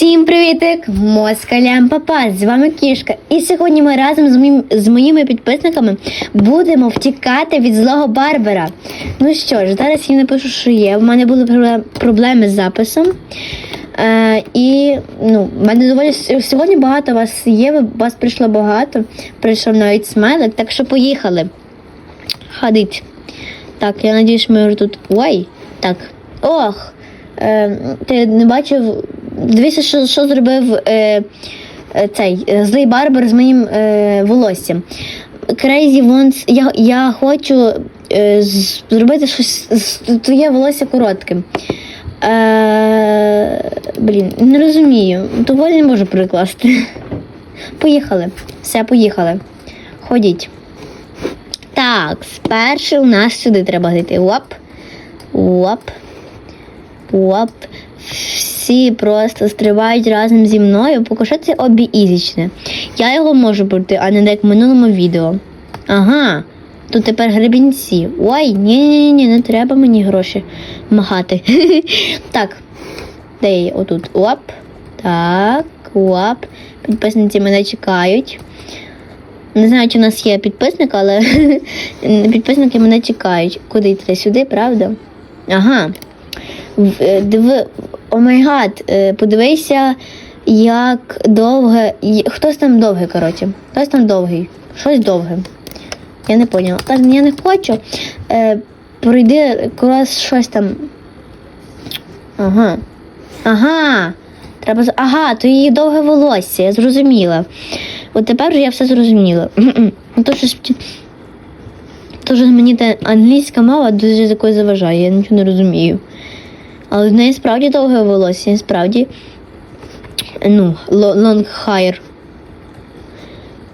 Всім привітик! Москалям папа! З вами кішка. І сьогодні ми разом з, моїм, з моїми підписниками будемо втікати від злого Барбера. Ну що ж, зараз я напишу, що є. У мене були проблеми з записом. Е, і ну, в мене доволі сьогодні багато вас є, вас прийшло багато. Прийшов навіть смайлик, так що поїхали. Ходить. Так, я надіюсь, ми вже тут. Ой! Так. Ох! Е, ти не бачив. Дивися, що, що зробив е, е, цей е, злий барбер з моїм е, волоссям. Crazy wants, я, я хочу е, зробити щось твоє волосся коротким. Е, блін, не розумію. Доволі не можу прикласти. Поїхали. Все, поїхали. Ходіть. Так, спершу у нас сюди треба зайти. Оп. Оп. Оп. Всі просто стрибають разом зі мною, поки що це обі ізічне. Я його можу пройти, а не як в минулому відео. Ага. Тут тепер гребінці. Ой, ні-ні-ні, не треба мені гроші махати. так. Де я? Отут. Оп. Так. Оп. Підписниці мене чекають. Не знаю, чи в нас є підписник, але підписники мене чекають. Куди йти? Сюди, правда? Ага. Е, Диви, о май гад, е, подивися, як довге. Хтось там довгий, коротше. Хтось там довгий. Щось довге. Я не поняла. Так, я не хочу. Е, пройди колись щось там. Ага. Ага. Треба. Ага, то її довге волосся, я зрозуміла. От тепер вже я все зрозуміла. Ну, То, що, сп- то, що мені та англійська мова дуже такою заважає, я нічого не розумію. Але в неї справді довге волосся, справді. Ну, long hair.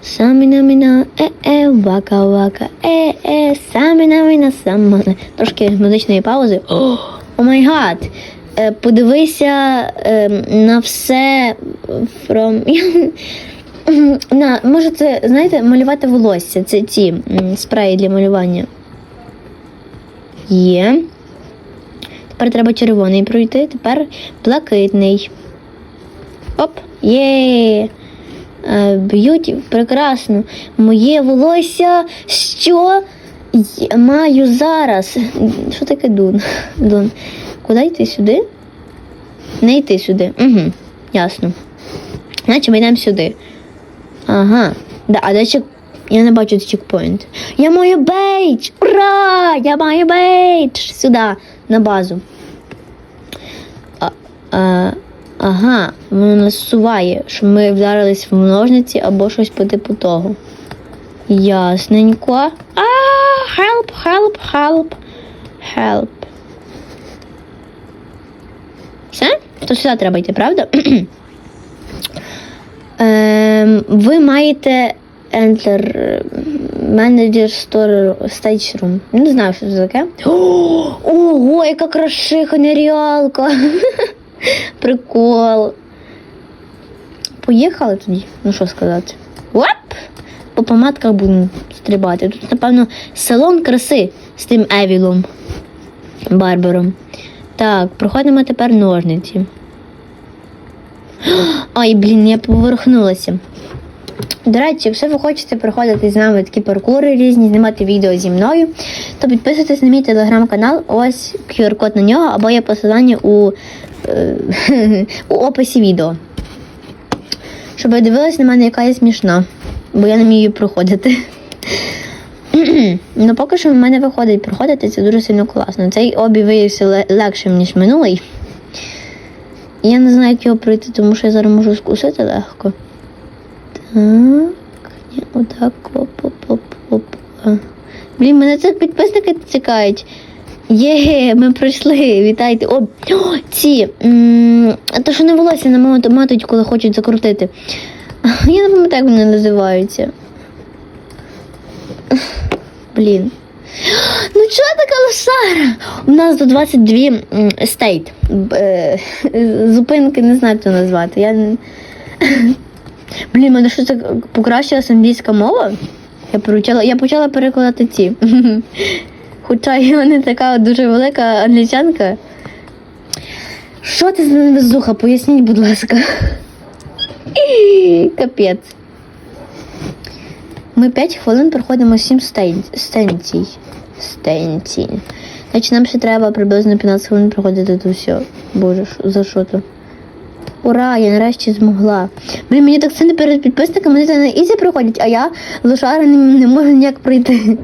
Саміна міна, е-е, вака вака, е-е, саміна міна, самана. Трошки музичної паузи. О, май гад! Е, Подивися е, на все from... на, може знаєте, малювати волосся. Це ці спреї для малювання. Є. Тепер треба червоний пройти, тепер блакитний. Оп, є. Е, Б'юті, прекрасно. Моє волосся, що маю зараз? Що таке дун? Дун. Куди йти сюди? Не йти сюди. Угу, ясно. Значить, ми йдемо сюди. Ага. Да, а чек... Я не бачу чекпоінт. Я маю бейдж! Ура! Я маю бейдж! Сюди, на базу. А, а, ага, воно нас суває, що ми вдарились в ножниці або щось по типу того. Ясненько. А, help, help, help, help. Все? То сюди треба йти, правда? Ем, ви маєте Enter е, Manager Store Stage Room. Не знаю, що це таке. Ого, яка крашиха, нереалка. Прикол. Поїхали тоді, ну що сказати. Оп! По помадках будемо стрибати. Тут, напевно, салон краси з тим Евілом. Барбером. Так, проходимо тепер ножниці. Ай, блін, я поверхнулася. До речі, якщо ви хочете проходити з нами такі паркури різні, знімати відео зі мною, то підписуйтесь на мій телеграм-канал, ось QR-код на нього, або є посилання у, е, у описі відео. Щоб ви дивились на мене, яка я смішна, бо я не вмію проходити. ну, поки що в мене виходить проходити, це дуже сильно класно. Цей обі виявився ле- легшим, ніж минулий. Я не знаю, як його пройти, тому що я зараз можу скусити легко. Ні, отак, оп, оп, оп, оп. Блін, мене це підписники цікавить. Є, ми пройшли, вітайте. О, ці. То, що не волосся на маму матуть, коли хочуть закрутити. Я не пам'ятаю, як вони називаються. Блін. Ну чого така лошара? У нас до 22 стейт. Зупинки не знаю, як це назвати. Я... Блін, мене що це покращилася англійська мова? Я почала, я почала перекладати ці. Хоча я не така дуже велика англічанка. Що це за невезуха? Поясніть, будь ласка. Капець. Ми 5 хвилин проходимо 7 стен- станцій. Станцій. Значить, нам ще треба приблизно 15 хвилин проходити тут все. Боже, за що то? Ура, я нарешті змогла. Блін, мені так сильно перед підписниками вони на ізі проходять, а я лошара не, не можу ніяк пройти.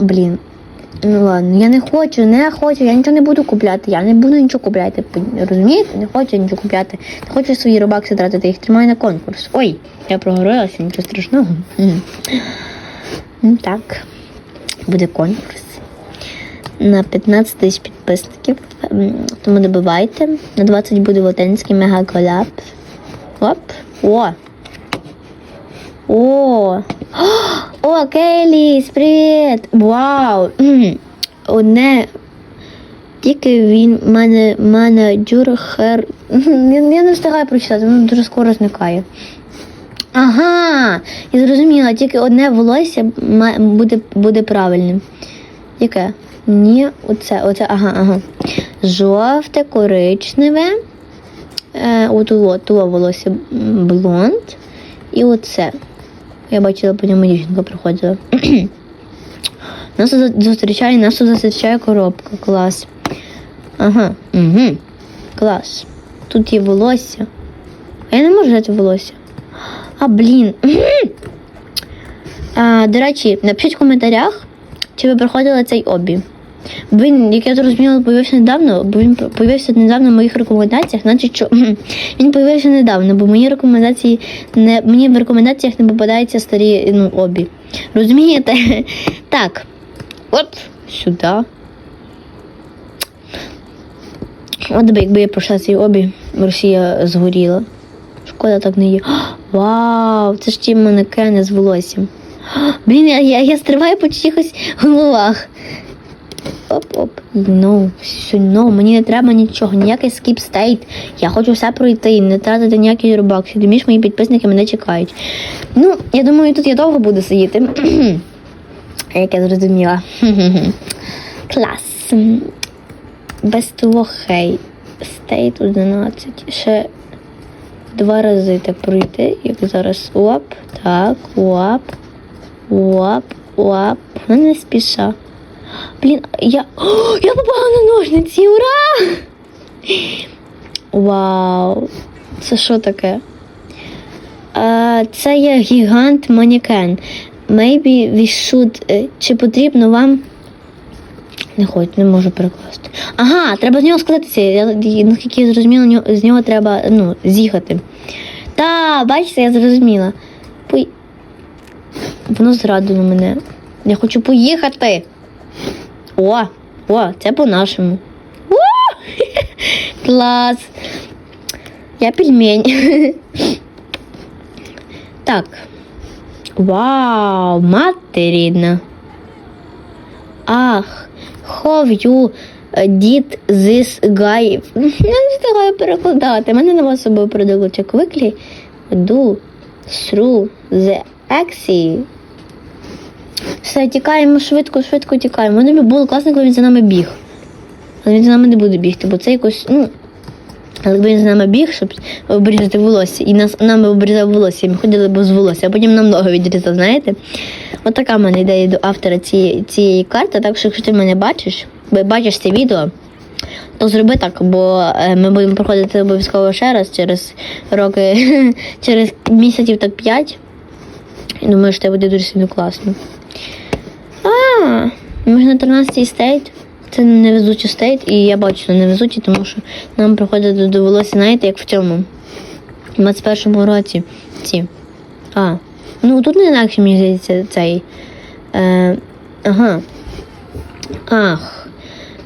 Блін. Ну ладно, я не хочу, не хочу, я нічого не буду купляти. Я не буду нічого купляти. Розумієте? Не хочу нічого купляти. Не хочу свої робакси тратити, їх тримаю на конкурс. Ой, я прогорилася, нічого страшного. Ну так, буде конкурс. На 15 тисяч підписників. Тому добивайте. На 20 буде Латинський мега-коляб. Оп. О! О! О, Кейліс, привіт! Вау! Одне. Тільки він мене менеджер хер. Я не встигаю прочитати, воно дуже скоро зникає. Ага, я зрозуміла, тільки одне волосся буде, буде правильним. Яке? Ні, оце, оце, ага, ага. Жовте, коричневе. Е, от, от, волосся блонд. І оце. Я бачила, по ньому дівчинка приходила. Нас зустрічає, нас зустрічає коробка. Клас. Ага. Угу. Клас. Тут є волосся. А я не можу взяти волосся. А, блін. А, до речі, напишіть в коментарях, чи ви проходили цей обі. Він, як я зрозуміла, появився недавно, бо він появився недавно в моїх рекомендаціях, значить, що він появився недавно, бо мої рекомендації не мені в рекомендаціях не попадаються старі ну, обі. Розумієте? Так. Оп, сюди. От би, якби я пройшла цей обі, Росія згоріла. Шкода так не є. Вау, це ж ті манекени з волоссям. Блін, я, я, я стриваю по чиїхось головах. Оп-оп. Ну, ну, мені не треба нічого, ніякий скіп стейт. Я хочу все пройти, не тратити ніякі рубакси. Більше мої підписники мене чекають. Ну, я думаю, тут я довго буду сидіти. Як я зрозуміла. Клас. Без того хей. Стейт 11. Ще два рази так пройти, як зараз. Оп, так, оп, оп, оп. Ну, не спіша. Блін, я. О, я попала на ножниці! Ура! Вау! Це що таке? А, це є гігант манікен. Maybe we should... е, Чи потрібно вам. Не хочу, не можу перекласти. Ага, треба з нього складатися. Я, наскільки я зрозуміла, з нього треба ну, з'їхати. Та, бачите, я зрозуміла. Пой... Воно зрадило мене. Я хочу поїхати. О, о, це по-нашому. Клас. Я пельмень. Так. Вау, мати рідна. Ах, how you did this guy. Я не встигаю перекладати. Мене нема з собою. Як виклі do through the axis. Все, тікаємо швидко, швидко тікаємо. Вони б було класно, коли він за нами біг. Але він за нами не буде бігти, бо це якось, ну. Але якби він за нами біг, щоб обрізати волосся, і нас нами обрізав волосся, і ми ходили без волосся, а потім нам ноги відрізав, знаєте? От така в мене ідея до автора цієї, цієї карти. Так що, якщо ти мене бачиш, бачиш це відео, то зроби так, бо е, ми будемо проходити обов'язково ще раз через роки, через місяців так п'ять. І думаю, що це буде дуже сильно класно. А, ми ж на 13 стейт. Це невезучий стейт, і я бачу, що невезучий, тому що нам приходить довелося, знаєте, як в цьому. В 21-му році ці. А. Ну тут не інакше, мені здається, цей. Е, ага. Ах.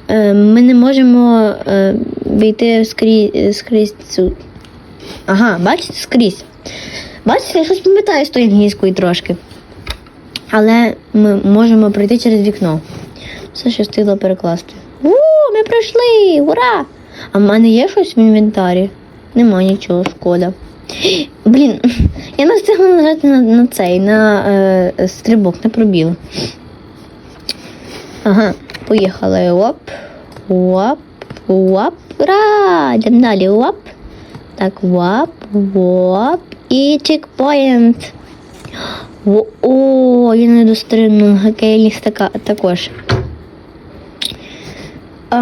Е, ми не можемо е, війти скрізь, скрізь цю. Ага, бачите, скрізь. Бачите, я щось пам'ятаю з тої англійської трошки. Але ми можемо пройти через вікно. Все ще встигла перекласти. У, ми пройшли! Ура! А в мене є щось в інвентарі? Нема нічого, шкода. Блін, я не встигла нажати на, на цей, на е, стрибок, на пробіл. Ага, поїхали. Оп, Оп, оп, ура! Йдемо далі, оп. Так, оп, оп. І чекпоінт. О, о, я не дострибну, гакейліс така, також. А,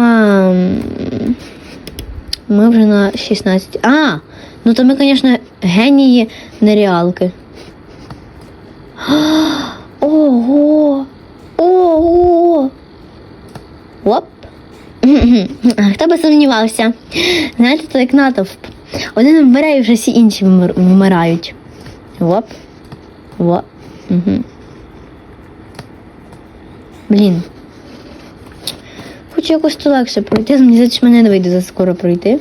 ми вже на 16. А, ну то ми, звісно, генії нереалки. Ого! Ого! Оп! Хто би сумнівався? Знаєте, це як натовп. Один вмирає, вже всі інші вмирають. Оп. Оп. Угу. Блін. Хочу якось то легше пройти, мені здається, що мене не вийде за скоро пройти.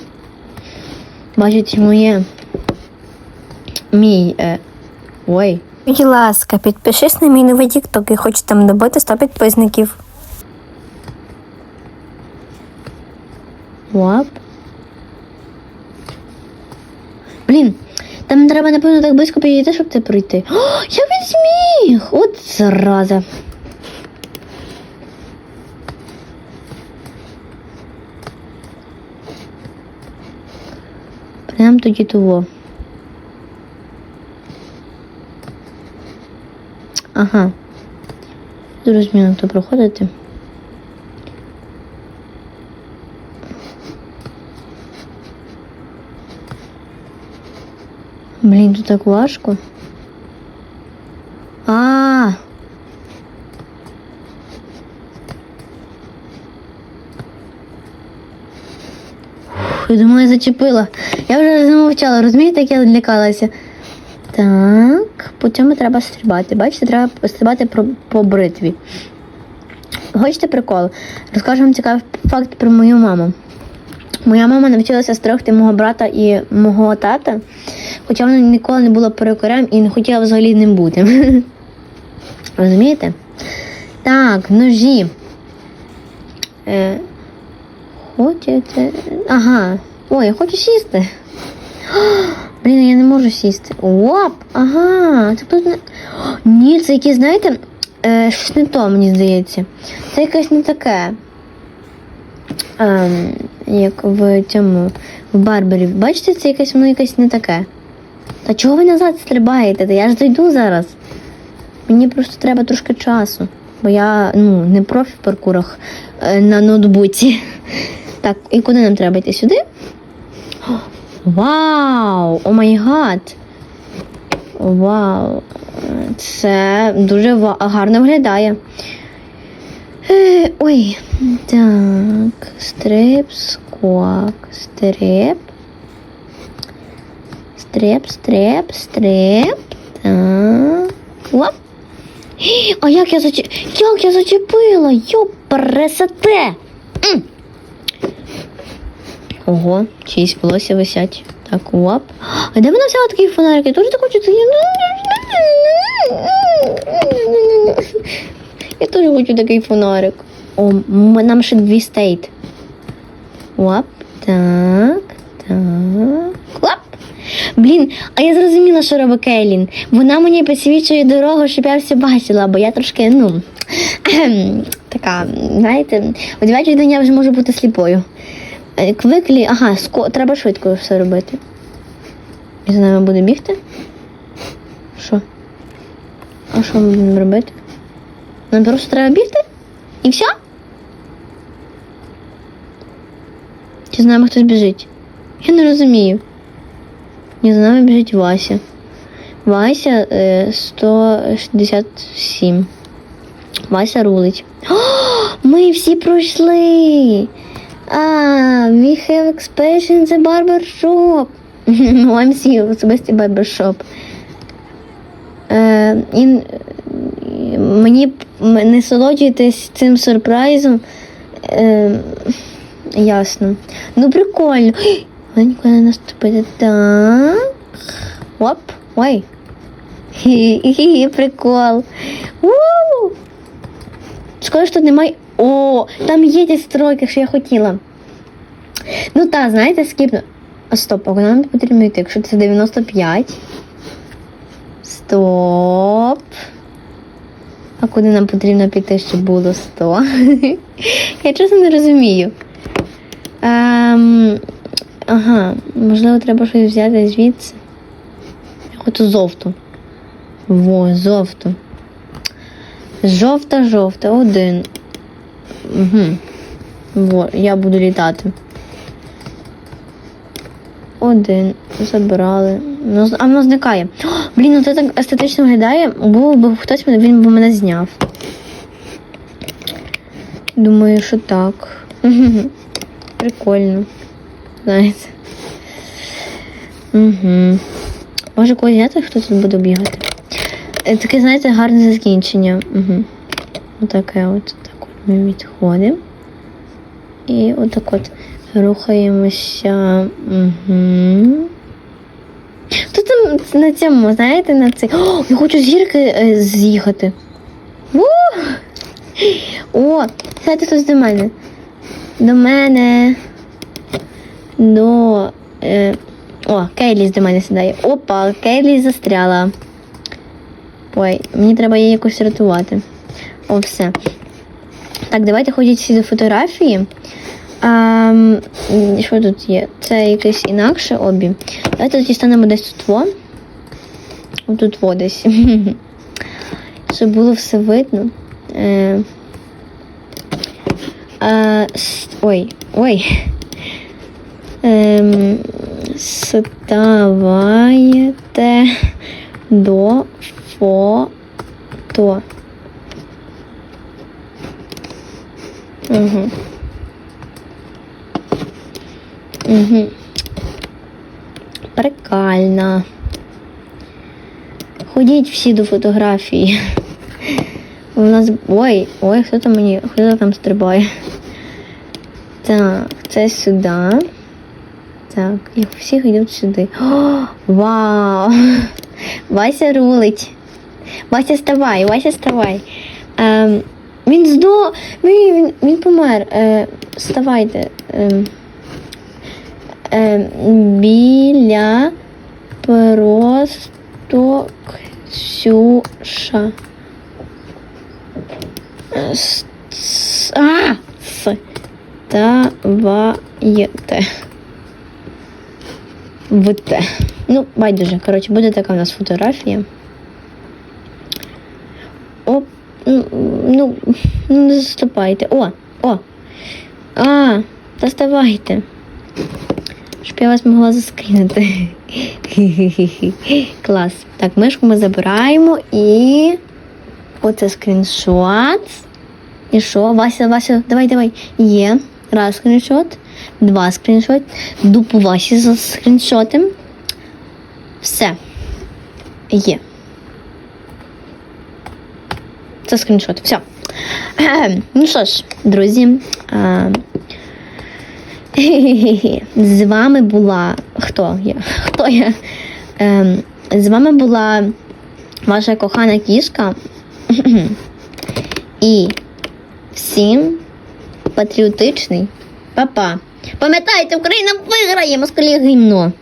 Бачить моє. Мій. Е... Ой. Будь ласка, підпишись на мій новий тікток і хочу там добити 100 підписників. Оп. Блін, там треба, напевно, так близько підійти, щоб це пройти. О, я відзміг! От зараза. Прям тоді того. Ага. Зрозуміло, то проходити. Блін, тут так важко. А. Я думала, я зачепила. Я вже замовчала, розумієте, як я лякалася. Так, по цьому треба стрибати. Бачите, треба стрибати про- по бритві. Хочете прикол? Розкажу вам цікавий факт про мою маму. Моя мама навчилася стригти мого брата і мого тата, хоча вона ніколи не була перукарем і не хотіла взагалі ним бути. Розумієте? Так, ножі. Е, хочете. Ага. Ой, я хочу сісти. Блін, я не можу сісти. Оп! Ага. Це тут не. Ні, це якісь, знаєте, е, щось не то, мені здається. Це якесь не таке. Ем, як в цьому в Барбарі. Бачите, це якесь воно якесь не таке. Та чого ви назад стрибаєте? Та я ж зайду зараз. Мені просто треба трошки часу. Бо я ну, не профі в паркурах е, на ноутбуці. Так, і куди нам треба йти? Сюди? Вау! О май гад! Вау! Це дуже гарно виглядає. Е, ой, так, стрип, скок, стрип. Стрип, стрип, стрип. Так. Оп. А як я зачепила? Як я зачепила? Йопересете! М. Ого, чиїсь волосся висять. Так, оп. А де вона взяла такий фонарик? Я теж так хочу. Я теж хочу такий фонарик. О, нам ще дві стейт. Оп, так, так. Оп. Блін, а я зрозуміла, що робить Кейлін. Вона мені підсвічує дорогу, щоб я все бачила, бо я трошки, ну, така, знаєте, о 9 годині я вже можу бути сліпою. Е, Квиклі, ага, ско... треба швидко все робити. І за нами буде бігти? Що? А що ми будемо робити? Нам просто треба бігти? І все? Чи з нами хтось біжить? Я не розумію. Ні, за нами біжить Вася. Вася е, 167. Вася рулить. О, ми всі пройшли. А, we have expansion the barber shop. OMC, особистий барбершоп. Е, е, мені не солоджуйтесь цим сюрпризом. Е, ясно. Ну, прикольно. Але ніколи не наступити. Так. Оп. Ой. Хі-хі-хі, прикол. у Шкода, що тут немає. О, там є ті стройки, що я хотіла. Ну так, знаєте, скіпну. А стоп, а куди нам потрібно йти? Якщо це 95. Стоп. А куди нам потрібно піти, щоб було 100? Я чесно не розумію. Ем, ага, можливо, треба щось взяти звідси. Я жовту. Во, жовту. Жовта, жовта, один. Угу. Во, я буду літати. Один. Забрали. Ну, А воно зникає. Блін, ну це так естетично виглядає. Був би хтось, він би мене зняв. Думаю, що так. Прикольно. Знаєте. Угу. Може когось взяти, хто тут буде бігати? Е, Таке, знаєте, гарне закінчення. Угу. Отаке от. Так от ми відходимо. І отак от рухаємося. Угу. Тут на цьому, знаєте, на цей. О, я хочу з гірки е, з'їхати. О, сядьте хтось до мене. До мене. До. Е, о, Кейліс до мене сідає. Опа, Кейліс застряла. Ой, мені треба її якось рятувати. О, все. Так, давайте ходіть всі до фотографії. А, що тут є? Це якесь інакше обі. Давайте тоді станемо десь тут во. Отут во десь. Щоб було все видно. Е, с- ой, ой. Ем, ставаєте до фото. Угу. Угу. Прикольно. Ходіть всі до фотографії. У нас. Ой, ой, хто там мені. Хто там стрибає? Так, це сюди. Так, і всі йдуть сюди. О, вау! Вася рулить. Вася, вставай, Вася, вставай. Ем, він здо. Він, він, він помер. Е, вставайте. Ем, біля просто Ксюша. Е, с- А! Ставаєте. Будьте. Ну, байдуже. Коротше, буде така у нас фотографія. О, ну, ну, ну, не заступайте. О, о. А, доставайте. Щоб я вас могла заскрінити. Клас. Так, мишку ми забираємо і. Оце скріншот. І що? Вася, Вася, давай, давай. Є. Раз скріншот, два скріншот, дупу Васі за скріншотом. Все. Є. Це скріншот. Все. Ну що ж, друзі. З вами була. Хто я? Хто я? Ем, з вами була ваша кохана кішка. І всім патріотичний. Па-па. Пам'ятайте, Україна виграє москалі гімно.